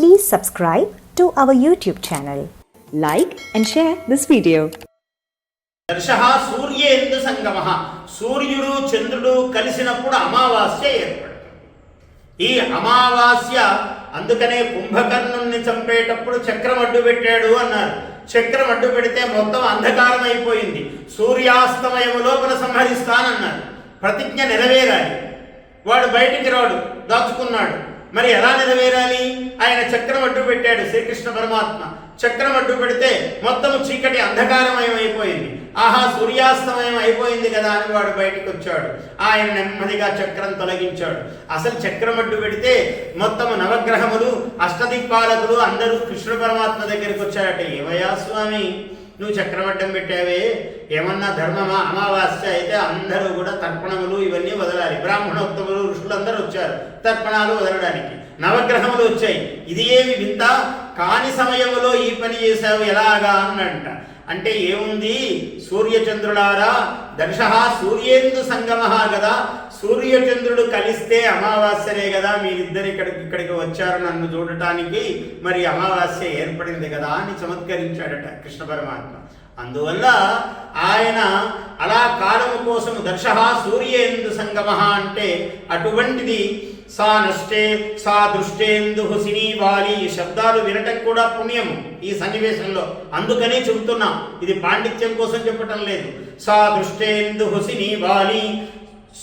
Please subscribe to our YouTube channel. Like and share this video. దర్శ సూర్యేందు సంగమ. సూర్యుడు చంద్రుడు కలిసినప్పుడు అమావాస్య ఏర్పడుతుంది. ఈ అమావాస్య అందుకనే కుంభకర్ణుల్ని చంపేటప్పుడు చక్రం అడ్డు పెట్టాడు అన్నారు. చక్రం అడ్డు పెడితే మొత్తం అంధకారం అయిపోయింది సూర్యాస్తమయము లోపల సంహరిస్తానన్నారు. ప్రతిజ్ఞ నెరవేరాలి. వాడు బయటికి రాడు దాచుకున్నాడు. మరి ఎలా నెరవేరాలి? ఆయన చక్రం అడ్డు పెట్టాడు శ్రీకృష్ణ పరమాత్మ. చక్రం అడ్డు పెడితే మొత్తం చీకటి అంధకారమయం అయిపోయింది. ఆహా సూర్యాస్తమయం అయిపోయింది కదా అని వాడు బయటికి వచ్చాడు ఆయన నెమ్మదిగా చక్రం తొలగించాడు. అసలు చక్రం అడ్డు పెడితే మొత్తం నవగ్రహములు అష్టదిక్పాలకులు అందరూ కృష్ణ పరమాత్మ దగ్గరికి వచ్చారట. ఏమయ్యా స్వామి? నువ్వు చక్రవడ్డం పెట్టావే? ఏమన్నా ధర్మమా? అమావాస్య అయితే అందరూ కూడా తర్పణములు ఇవన్నీ వదలాలి. బ్రాహ్మణోత్తములు ఋషులందరూ వచ్చారు తర్పణాలు వదలడానికి. నవగ్రహములు వచ్చాయి. ఇది ఏమి వింత? కాని సమయంలో ఈ పని చేశావు ఎలాగా అన్నంట అంటే ఏముంది? సూర్యచంద్రులారా దర్శ సూర్యేందు సంగమ కదా సూర్యచంద్రుడు కలిస్తే అమావాస్యనే కదా మీరిద్దరు ఇక్కడికి ఇక్కడికి వచ్చారు నన్ను చూడటానికి. మరి అమావాస్య ఏర్పడింది కదా అని చమత్కరించాడట కృష్ణ పరమాత్మ. అందువల్ల ఆయన అలా కాలము కోసం దర్శ సూర్యేందు సంగమ అంటే అటువంటిది. సా నష్టే సా దృష్టేందు హుసిని వాలి ఈ శబ్దాలు వినటం కూడా పుణ్యము ఈ సన్నివేశంలో. అందుకనే చెబుతున్నాం ఇది పాండిత్యం కోసం చెప్పటం లేదు. సా దృష్టేందు హుసిని వాలి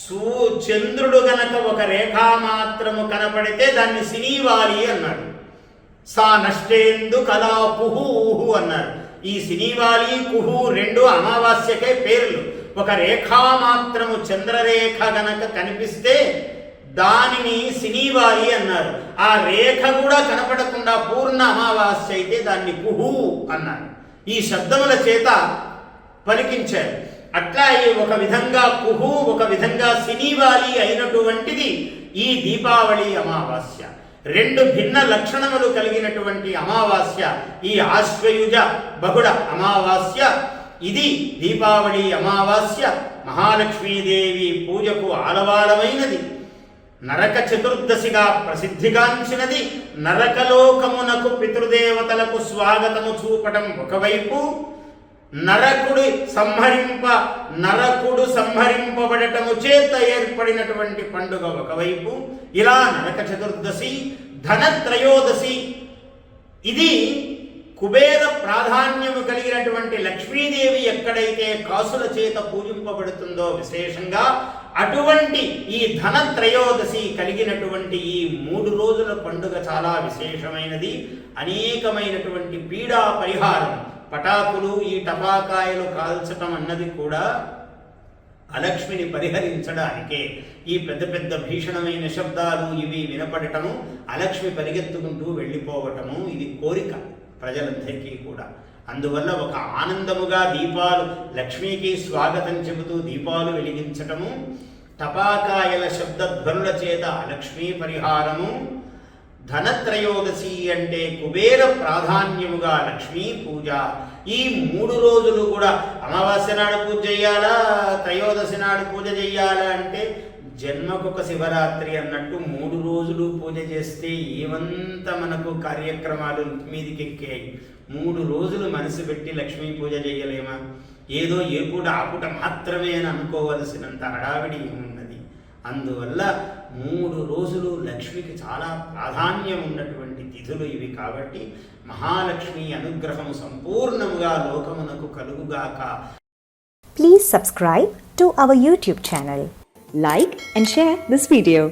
సూ చంద్రుడు గనక ఒక రేఖామాత్రము కనపడితే దాన్ని సినీవాలి అన్నాడు. సా నష్టేందు కళా కుహు ఊహు అన్నారు. ఈ సినీవాలి కుహు రెండు అమావాస్యకే పేర్లు. ఒక రేఖామాత్రము చంద్రరేఖ గనక కనిపిస్తే దానిని సినీవాలి అన్నారు. ఆ రేఖ కూడా కనపడకుండా పూర్ణ అమావాస్య అయితే దాన్ని కుహు అన్నారు. ఈ శబ్దముల చేత పలికించారు. అట్లా ఈ ఒక విధంగా కుహు ఒక విధంగా సినీవాలి అయినటువంటిది ఈ దీపావళి అమావాస్య. రెండు భిన్న లక్షణములు కలిగినటువంటి అమావాస్య ఈ ఆశ్వయుజ బహుళ అమావాస్య. ఇది దీపావళి అమావాస్య. మహాలక్ష్మీదేవి పూజకు ఆలవాలమైనది నరక చతుర్దశిగా ప్రసిద్ధిగాంచినది. నరకలోకమునకు పితృదేవతలకు స్వాగతము చూపటం ఒకవైపు. నరకుడు సంహరింప నరకుడు సంహరింపబడటము చేత ఏర్పడినటువంటి పండుగ ఒకవైపు ఇలా నరక చతుర్దశి ధనత్రయోదశి. ఇది కుబేర ప్రాధాన్యము కలిగినటువంటి లక్ష్మీదేవి ఎక్కడైతే కాసుల చేత పూజింపబడుతుందో విశేషంగా అటువంటి ఈ ధనత్రయోదశి కలిగినటువంటి ఈ మూడు రోజుల పండుగ చాలా విశేషమైనది. అనేకమైనటువంటి పీడా పరిహారం పటాకులు ఈ టపాకాయలు కాల్చటం అన్నది కూడా అలక్ష్మిని పరిహరించడానికే. ఈ పెద్ద పెద్ద భీషణమైన శబ్దాలు ఇవి వినపడటము అలక్ష్మి పరిగెత్తుకుంటూ వెళ్ళిపోవటము ఇది కోరిక ప్రజలందరికీ కూడా. అందువల్ల ఒక ఆనందముగా దీపాలు లక్ష్మికి స్వాగతం చెబుతూ దీపాలు వెలిగించటము టపాకాయల శబ్దధ్వనుల చేత లక్ష్మీ పరిహారము ధనత్రయోదశి అంటే కుబేర ప్రాధాన్యముగా లక్ష్మీ పూజ. ఈ మూడు రోజులు కూడా అమావాస్య నాడు పూజ చేయాలా త్రయోదశి నాడు పూజ చేయాలా అంటే జన్మకొక శివరాత్రి అన్నట్టు మూడు రోజులు పూజ చేస్తే ఏమంత మనకు కార్యక్రమాలు మీదికెక్కాయి. మూడు రోజులు మనసు పెట్టి లక్ష్మీ పూజ చేయలేమా? ఏదో ఏ పూట ఆ పూట మాత్రమే అని అనుకోవలసినంత హడావిడి ఉన్నది అందువల్ల మూడు రోజులు లక్ష్మికి చాలా ప్రాధాన్యం ఉన్నటువంటి తిథులు ఇవి కాబట్టి మహాలక్ష్మి అనుగ్రహం సంపూర్ణముగా లోకమునకు కలుగుగాక. Please subscribe to our YouTube channel like and share this video